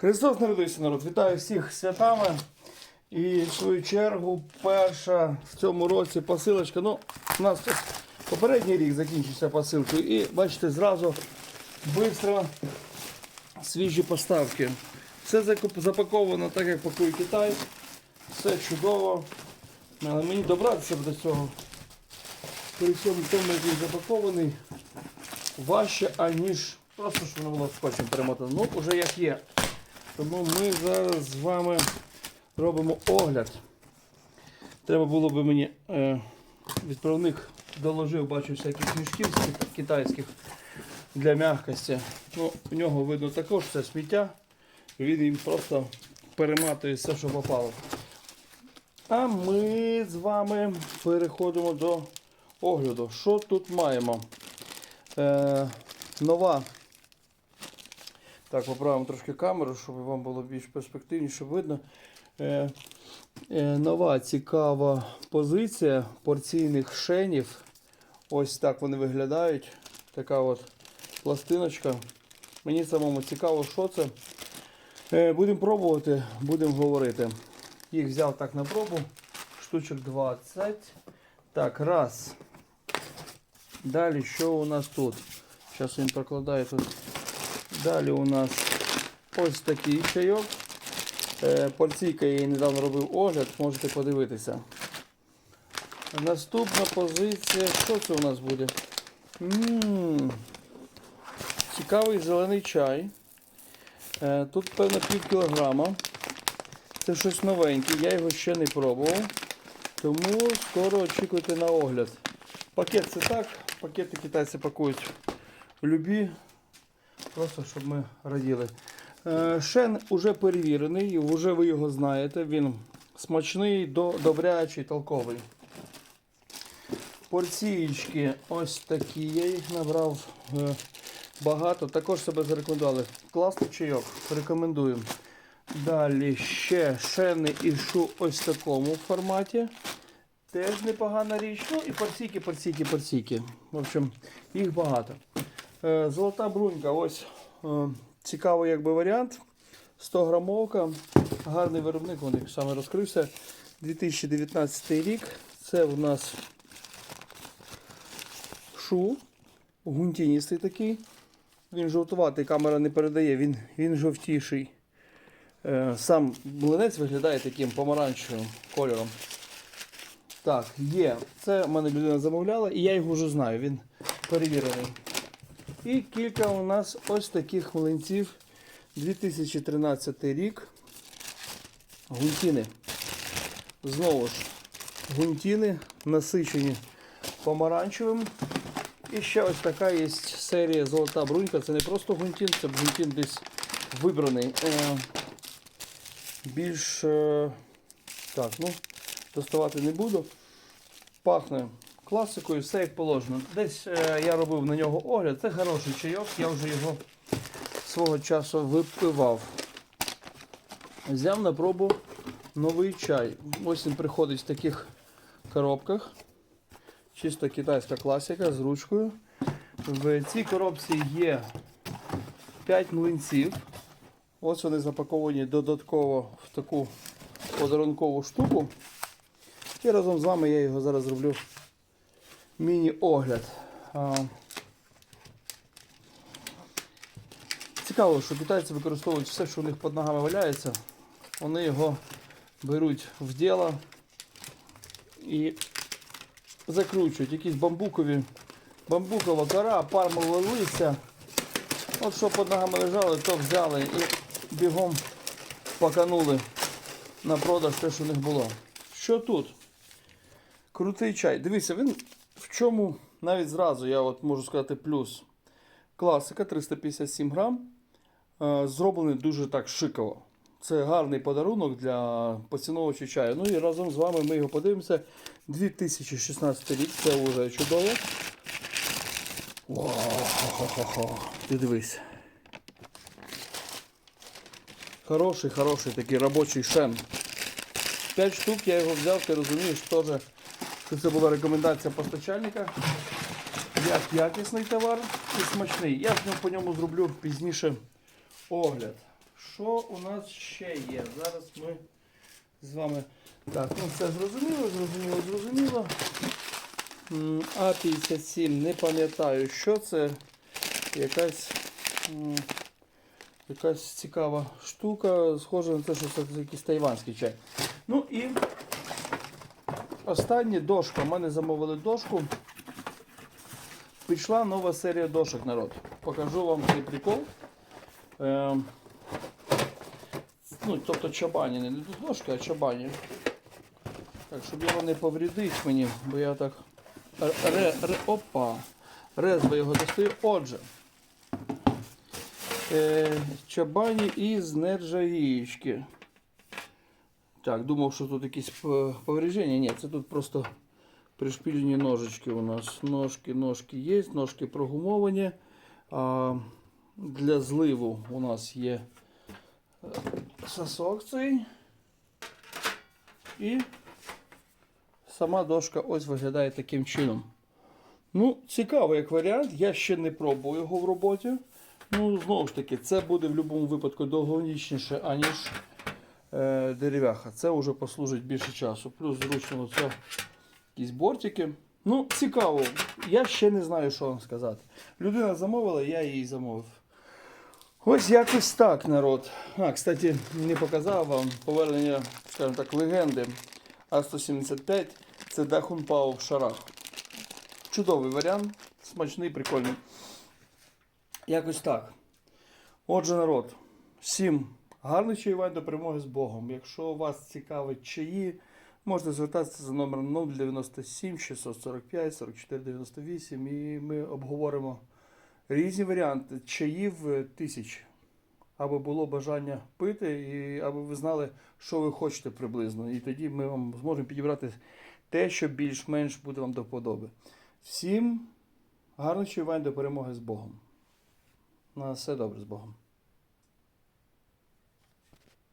Христос народився народ. Вітаю всіх святами. І в свою чергу перша в цьому році посилочка. Ну, у нас попередній рік закінчився посилкою. І бачите, зразу швидко свіжі поставки. Все запаковано так, як пакує Китай. Все чудово. Але мені добратися до цього. При цьому тому, як він запакований, важче, аніж просто, що воно було скотчем перемотано. Ну, вже як є. Тому ми зараз з вами робимо огляд. Треба було би мені е, відправник доложив, бачу всяких мішків китайських для м'якості. Ну, у нього видно також це сміття. Він їм просто перематує все, що попало. А ми з вами переходимо до огляду. Що тут маємо? Е, нова. Так, поправимо трошки камеру, щоб вам було більш перспективніше видно. Е, е, нова цікава позиція порційних шенів. Ось так вони виглядають. Така от пластиночка. Мені самому цікаво, що це. Е, будемо пробувати, будемо говорити. Їх взяв так на пробу. Штучок 20. Так, раз. Далі, що у нас тут? Зараз він прокладає тут. Далі у нас ось такий чайок. Е, Порційка я її недавно робив огляд, можете подивитися. Наступна позиція. Що це у нас буде? м Цікавий зелений чай. Е, Тут, певно, пів кілограма. Це щось новеньке, я його ще не пробував. Тому скоро очікуйте на огляд. Пакет це так, пакети китайці пакують в любі, просто щоб ми раділи. Е, Шен уже перевірений, вже ви його знаєте. Він смачний, до- добрячий, толковий. Порцієчки ось такі. Я їх набрав е, багато. Також себе зарекомендували. Класний чайок, рекомендую. Далі ще шени і шу ось такому форматі. Теж непогана річ. Ну і порційки, порційки, порційки. В общем, їх багато. Е, Золота брунька, ось е, цікавий якби варіант. 100 грамовка. Гарний виробник, він саме розкрився. 2019 рік. Це у нас шу. Гунтіністий такий. Він жовтуватий, камера не передає, він, він жовтіший. Е, Сам млинець виглядає таким помаранчевим кольором. Так, є. Це в мене людина замовляла, і я його вже знаю, він перевірений. І кілька у нас ось таких млинців. 2013 рік. Гунтіни. Знову ж, гунтіни насичені помаранчевим. І ще ось така є серія Золота брунька. Це не просто гунтін, це гунтін десь вибраний. Е, більш е, так, ну, доставати не буду. Пахне класикою, все як положено. Десь е, я робив на нього огляд. Це хороший чайок, я вже його свого часу випивав. Взяв на пробу новий чай. Ось він приходить в таких коробках. Чисто китайська класика з ручкою. В цій коробці є 5 млинців. Ось вони запаковані додатково в таку подарункову штуку. І разом з вами я його зараз зроблю міні-огляд. Цікаво, що китайці використовують все, що у них під ногами валяється. Вони його беруть в діло і закручують. Якісь бамбукові, бамбукова кора, пармове листя. От що під ногами лежало, то взяли і бігом паканули на продаж те, що у них було. Що тут? Крутий чай. Дивіться, він в чому навіть зразу я от можу сказати плюс. Класика 357 грам. Е, Зроблений дуже так шиково. Це гарний подарунок для поціновувачів чаю. Ну і разом з вами ми його подивимося. 2016 рік, це вже чудово. Вау, ти дивись. Хороший, хороший такий робочий шен. 5 штук я його взяв, ти розумієш, теж, це була рекомендація постачальника. Як якісний товар і смачний. Я по ньому зроблю пізніше огляд. що у нас ще є? Зараз ми з вами. Так, ну це зрозуміло, зрозуміло, зрозуміло. А57, не пам'ятаю, що це. Якась, якась цікава штука. Схоже на те, що це якийсь тайванський чай. Ну і останнє дошка. У мене замовили дошку. Пішла нова серія дошок, народ. Покажу вам цей прикол. Ем, ну, тобто чабані, не дошки, а чабані. Так, щоб його не повредити мені, бо я так. Ре, ре, опа! Резво його достаю. Отже. Е, чабані із нержавіючки. Так, думав, що тут якісь п- повреждення. Ні, це тут просто пришпілені ножички у нас. Ножки, ножки є, ножки прогумовані. А, для зливу у нас є е, сосок цей. І сама дошка ось виглядає таким чином. Ну, цікаво як варіант. Я ще не пробував його в роботі. Ну, знову ж таки, це буде в будь-якому випадку довговічніше, аніж е, дерев'яха. Це вже послужить більше часу. Плюс зручно це якісь бортики. Ну, цікаво. Я ще не знаю, що вам сказати. Людина замовила, я її замовив. Ось якось так, народ. А, кстати, не показав вам повернення, скажімо так, легенди А175. Це Дахунпау в шарах. Чудовий варіант, смачний, прикольний. Якось так. Отже, народ, всім гарних чаювань до перемоги з Богом. Якщо вас цікавить чаї, можете звертатися за номером 097 645 44 98 і ми обговоримо різні варіанти чаїв е, тисяч. Аби було бажання пити, і аби ви знали, що ви хочете приблизно. І тоді ми вам зможемо підібрати те, що більш-менш буде вам до вподоби. Всім гарних чаювань до перемоги з Богом. На все добре з Богом.